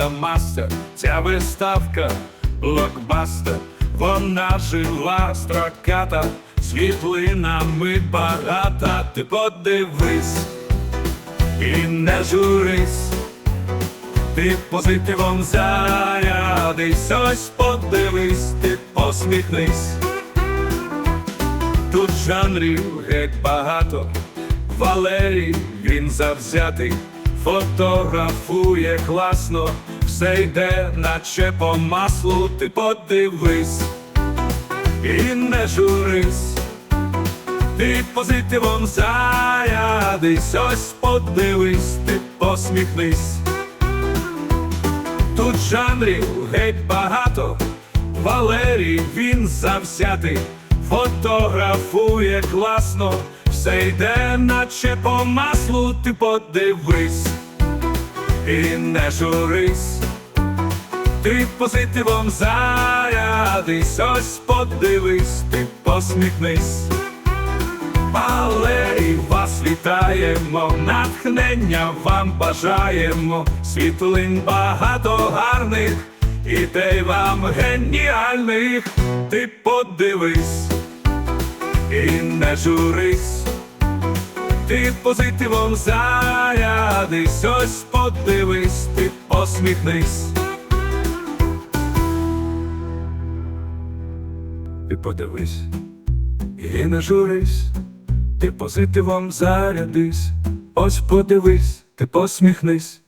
та мастер, ця виставка блокбастер, вона жива, строката, світлинами багата, ти подивись і не журись, ти позитивом зарядись, ось подивись, ти посміхнись. Тут жанрів геть багато, Валерій він завзятий, фотографує класно, все йде, наче по маслу, ти подивись і не журись, ти позитивом зарядись, ось подивись, ти посміхнись. Тут жанрів геть багато, Валерій він завзятий, фотографує класно, все йде, наче по маслу, ти подивись і не журись, ти позитивом зарядись, ось подивись, ти посміхнись. Валерій, вас вітаємо, натхнення вам бажаємо, світлин багато гарних, ідей вам геніальних, ти подивись і не журись, ти позитивом зарядись, ось подивись, ти посміхнись. Ти подивись і не журись, ти позитивом зарядись, ось подивись, ти посміхнись.